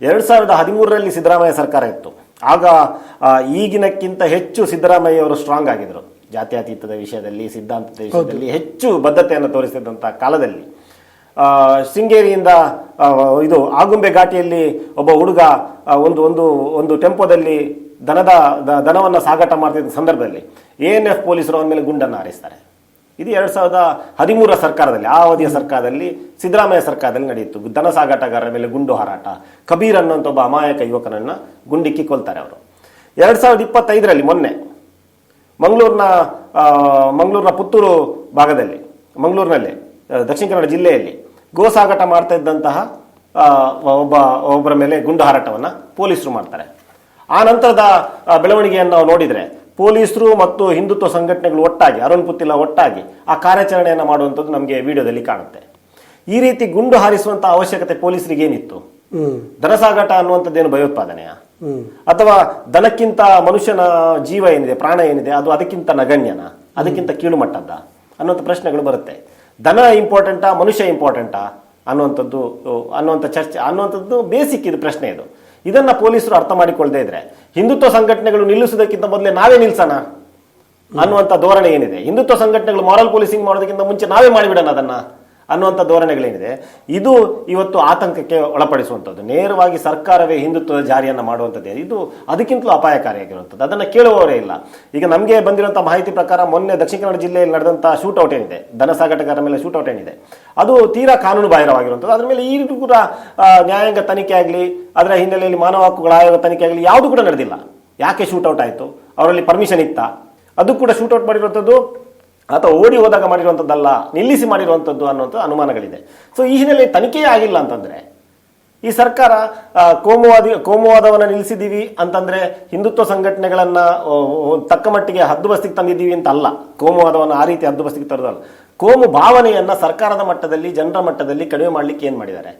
ಎರಡು ಸಾವಿರದ ಹದಿಮೂರರಲ್ಲಿ ಸಿದ್ದರಾಮಯ್ಯ ಸರ್ಕಾರ ಇತ್ತು. ಆಗ ಈಗಿನಕ್ಕಿಂತ ಹೆಚ್ಚು ಸಿದ್ದರಾಮಯ್ಯ ಅವರು ಸ್ಟ್ರಾಂಗ್ ಆಗಿದ್ರು. ಜಾತ್ಯತೀತದ ವಿಷಯದಲ್ಲಿ ಸಿದ್ಧಾಂತದ ವಿಷಯದಲ್ಲಿ ಹೆಚ್ಚು ಬದ್ಧತೆಯನ್ನು ತೋರಿಸಿದಂಥ ಕಾಲದಲ್ಲಿ. ಶೃಂಗೇರಿಯಿಂದ ಇದು ಆಗುಂಬೆ ಘಾಟಿಯಲ್ಲಿ ಒಬ್ಬ ಹುಡುಗ ಒಂದು ಒಂದು ಒಂದು ಟೆಂಪೋದಲ್ಲಿ ದನದ ದನವನ್ನು ಸಾಗಾಟ ಮಾಡ್ತಿದ್ದ ಸಂದರ್ಭದಲ್ಲಿ ಎ ಎನ್ ಎಫ್ ಪೊಲೀಸರು ಅವನ ಮೇಲೆ ಗುಂಡನ್ನು ಹಾರಿಸ್ತಾರೆ. ಇದು ಎರಡು ಸಾವಿರದ ಹದಿಮೂರರ ಸರ್ಕಾರದಲ್ಲಿ, ಆ ಅವಧಿಯ ಸರ್ಕಾರದಲ್ಲಿ, ಸಿದ್ದರಾಮಯ್ಯ ಸರ್ಕಾರದಲ್ಲಿ ನಡೆಯಿತು. ಧನ ಸಾಗಾಟಗಾರರ ಮೇಲೆ ಗುಂಡು ಹಾರಾಟ. ಕಬೀರ್ ಅನ್ನೋಂಥ ಒಬ್ಬ ಅಮಾಯಕ ಯುವಕನನ್ನ ಗುಂಡಿಕ್ಕಿ ಕೊಲ್ತಾರೆ ಅವರು. ಎರಡು ಸಾವಿರದ ಇಪ್ಪತ್ತೈದರಲ್ಲಿ ಮೊನ್ನೆ, ಮಂಗಳೂರಿನ ಮಂಗಳೂರಿನ ಪುತ್ತೂರು ಭಾಗದಲ್ಲಿ, ಮಂಗಳೂರಿನಲ್ಲಿ ದಕ್ಷಿಣ ಕನ್ನಡ ಜಿಲ್ಲೆಯಲ್ಲಿ ಗೋ ಸಾಗಾಟ ಮಾಡ್ತಾ ಇದ್ದಂತಹ ಒಬ್ಬ, ಒಬ್ಬರ ಮೇಲೆ ಗುಂಡು ಹಾರಾಟವನ್ನು ಪೊಲೀಸರು ಮಾಡ್ತಾರೆ. ಆ ನಂತರದ ಬೆಳವಣಿಗೆಯನ್ನು ನಾವು ನೋಡಿದರೆ ಪೊಲೀಸರು ಮತ್ತು ಹಿಂದುತ್ವ ಸಂಘಟನೆಗಳು ಒಟ್ಟಾಗಿ ಅರುಣ್ ಪುತ್ತಿಲ ಒಟ್ಟಾಗಿ ಆ ಕಾರ್ಯಾಚರಣೆಯನ್ನು ಮಾಡುವಂಥದ್ದು ನಮಗೆ ವಿಡಿಯೋದಲ್ಲಿ ಕಾಣುತ್ತೆ. ಈ ರೀತಿ ಗುಂಡು ಹಾರಿಸುವಂತಹ ಅವಶ್ಯಕತೆ ಪೊಲೀಸರಿಗೆ ಏನಿತ್ತು ಧನಸಾಗಾಟ ದನ ಸಾಗಾಟ ಅನ್ನುವಂಥದ್ದೇನು ಭಯೋತ್ಪಾದನೆಯ? ಅಥವಾ ದನಕ್ಕಿಂತ ಮನುಷ್ಯನ ಜೀವ ಏನಿದೆ ಪ್ರಾಣ ಏನಿದೆ ಅದು ಅದಕ್ಕಿಂತ ನಗಣ್ಯನ? ಅದಕ್ಕಿಂತ ಕೀಳು ಮಟ್ಟದ್ದ ಅನ್ನುವಂಥ ಪ್ರಶ್ನೆಗಳು ಬರುತ್ತೆ. ದನ ಇಂಪಾರ್ಟೆಂಟಾ ಮನುಷ್ಯ ಇಂಪಾರ್ಟೆಂಟಾ ಅನ್ನುವಂಥದ್ದು ಅನ್ನುವಂಥ ಚರ್ಚೆ ಅನ್ನುವಂಥದ್ದು ಬೇಸಿಕ್ ಇದು ಪ್ರಶ್ನೆ ಇದು. ಇದನ್ನ ಪೊಲೀಸರು ಅರ್ಥ ಮಾಡಿಕೊಳ್ಳದೆ ಇದ್ರೆ. ಹಿಂದುತ್ವ ಸಂಘಟನೆಗಳು ನಿಲ್ಲಿಸೋದಕ್ಕಿಂತ ಮೊದಲೇ ನಾವೇ ನಿಲ್ಸೋಣ ಅನ್ನುವಂಥ ಧೋರಣೆ ಏನಿದೆ? ಹಿಂದುತ್ವ ಸಂಘಟನೆಗಳು ಮಾರಲ್ ಪೊಲೀಸಿಂಗ್ ಮಾಡೋದಕ್ಕಿಂತ ಮುಂಚೆ ನಾವೇ ಮಾಡಿಬಿಡೋಣ ಅದನ್ನ? ಅನ್ನುವಂಥ ಧೋರಣೆಗಳೇನಿದೆ ಇದು ಇವತ್ತು ಆತಂಕಕ್ಕೆ ಒಳಪಡಿಸುವಂಥದ್ದು. ನೇರವಾಗಿ ಸರ್ಕಾರವೇ ಹಿಂದುತ್ವದ ಜಾರಿಯನ್ನು ಮಾಡುವಂಥದ್ದೇ ಇದು ಅದಕ್ಕಿಂತಲೂ ಅಪಾಯಕಾರಿಯಾಗಿರುವಂಥದ್ದು. ಅದನ್ನು ಕೇಳುವವರೇ ಇಲ್ಲ. ಈಗ ನಮಗೆ ಬಂದಿರುವಂಥ ಮಾಹಿತಿ ಪ್ರಕಾರ ಮೊನ್ನೆ ದಕ್ಷಿಣ ಕನ್ನಡ ಜಿಲ್ಲೆಯಲ್ಲಿ ನಡೆದಂಥ ಶೂಟೌಟ್ ಏನಿದೆ ದನ ಸಾಗಾಟಗಾರರ ಮೇಲೆ ಶೂಟೌಟ್ ಏನಿದೆ ಅದು ತೀರಾ ಕಾನೂನು ಬಾಹಿರವಾಗಿರುವಂಥದ್ದು ಅದರ ಮೇಲೆ ಈ ಕೂಡ ಆ, ನ್ಯಾಯಾಂಗ ತನಿಖೆ ಆಗಲಿ ಅದರ ಹಿನ್ನೆಲೆಯಲ್ಲಿ ಮಾನವ ಹಕ್ಕುಗಳ ಆಯೋಗ ತನಿಖೆ ಆಗಲಿ ಯಾವುದು ಕೂಡ ನಡೆದಿಲ್ಲ. ಯಾಕೆ ಶೂಟೌಟ್ ಆಯಿತು? ಅವರಲ್ಲಿ ಪರ್ಮಿಷನ್ ಇತ್ತಾ? ಅದು ಕೂಡ ಶೂಟೌಟ್ ಮಾಡಿರುವಂಥದ್ದು ಅಥವಾ ಓಡಿ ಹೋದಾಗ ಮಾಡಿರುವಂಥದ್ದಲ್ಲ, ನಿಲ್ಲಿಸಿ ಮಾಡಿರುವಂಥದ್ದು ಅನ್ನುವಂಥ ಅನುಮಾನಗಳಿದೆ. ಸೊ ಈ ಹಿನ್ನೆಲೆ ತನಿಖೆಯೇ ಆಗಿಲ್ಲ ಅಂತಂದರೆ, ಈ ಸರ್ಕಾರ ಕೋಮುವಾದಿ, ಕೋಮುವಾದವನ್ನು ನಿಲ್ಲಿಸಿದ್ದೀವಿ ಅಂತಂದರೆ ಹಿಂದುತ್ವ ಸಂಘಟನೆಗಳನ್ನು ತಕ್ಕ ಮಟ್ಟಿಗೆ ಹದ್ದುಬಸ್ತಿಗೆ ತಂದಿದ್ದೀವಿ ಅಂತ ಅಲ್ಲ. ಕೋಮುವಾದವನ್ನು ಆ ರೀತಿ ಹದ್ದುಬಸ್ತಿಗೆ ತರೋದಲ್ಲ. ಕೋಮು ಭಾವನೆಯನ್ನು ಸರ್ಕಾರದ ಮಟ್ಟದಲ್ಲಿ, ಜನರ ಮಟ್ಟದಲ್ಲಿ ಕಡಿಮೆ ಮಾಡ್ಲಿಕ್ಕೆ ಏನು ಮಾಡಿದ್ದಾರೆ?